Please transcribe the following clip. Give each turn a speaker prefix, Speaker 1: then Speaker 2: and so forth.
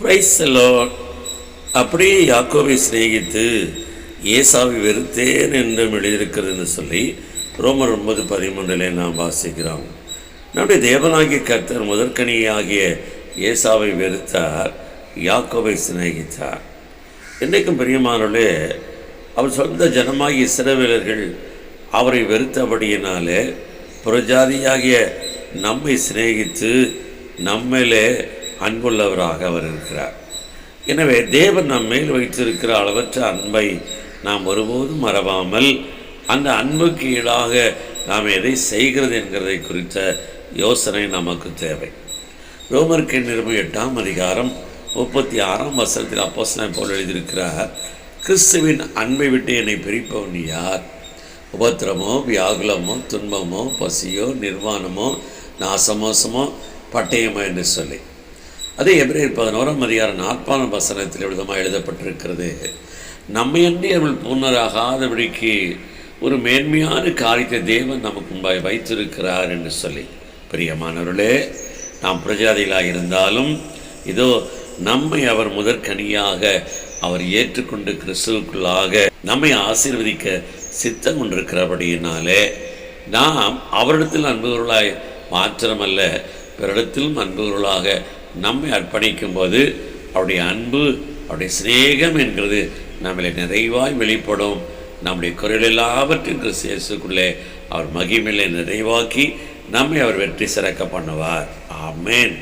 Speaker 1: பிரைசலோ அப்படியே யாக்கோவை சிநேகித்து ஏசாவை வெறுத்தேன் என்றும் எழுதியிருக்கிறதுன்னு சொல்லி ரோமர் ஒன்பது பதிமூன்றிலே நாம் வாசிக்கிறோம். நம்முடைய தேவனாகிய கர்த்தர் முதற்கனியாகிய ஏசாவை வெறுத்தார் யாக்கோவை சிநேகித்தார். இன்றைக்கும் பிரியமானவர்களே அவர் சொந்த ஜனமாகிய இஸ்ரவேலர்கள் அவரை வெறுத்தபடியினாலே புறஜாதியாகிய நம்மை சிநேகித்து நம்மளே அன்புள்ளவராக அவர் இருக்கிறார். எனவே தேவன் நம் மேல் வைத்திருக்கிற அளவற்ற அன்பை நாம் ஒருபோதும் மறவாமல் அந்த அன்புக்கு ஈடாக நாம் எதை செய்கிறது என்கிறதை குறித்த யோசனை நமக்கு தேவை. ரோமருக்கு நிறுவனம் எட்டாம் அதிகாரம் முப்பத்தி ஆறாம் வசனத்தில் அப்போசனை போல் எழுதியிருக்கிறார் கிறிஸ்துவின் அன்பை விட்டு என்னை பிரிப்பவன் யார்? உபத்திரமோ வியாகுலமோ துன்பமோ பசியோ நிர்வாணமோ நாசமோசமோ பட்டயமோ என்று சொல்லி. அதே எப்ரேர் பதினோராம் அதிகாரம் நாற்பான வசனத்தில் விதமாக எழுதப்பட்டிருக்கிறது. நம்மையன்றி அவள் பூர்ணராகாதபடிக்கு ஒரு மேன்மையான காரியத்தை தேவன் நமக்கு முன்பாய் வைத்திருக்கிறார் என்று சொல்லி. பிரியமானவர்களே நாம் பிரஜாதிகளாக இருந்தாலும் இதோ நம்மை அவர் முதற்கனியாக அவர் ஏற்றுக்கொண்டு கிறிஸ்துவுக்குள்ளாக நம்மை ஆசீர்வதிக்க சித்தம் கொண்டிருக்கிறபடியினாலே நாம் அவரிடத்தில் அன்புகளாய் மாத்திரமல்ல பிறரிடத்திலும் அன்புகளாக நம்மை அர்ப்பணிக்கும் போது அவருடைய அன்பு அவருடைய சிநேகம் என்கிறது நம்மளை நிறைவாய் வெளிப்படும். நம்முடைய குரல் எல்லாவற்றையும் கிறிஸ்து அவர் மகிமையிலே நிறைவாக்கி நம்மை அவர் வெற்றி சிறக்க பண்ணுவார். ஆமேன்.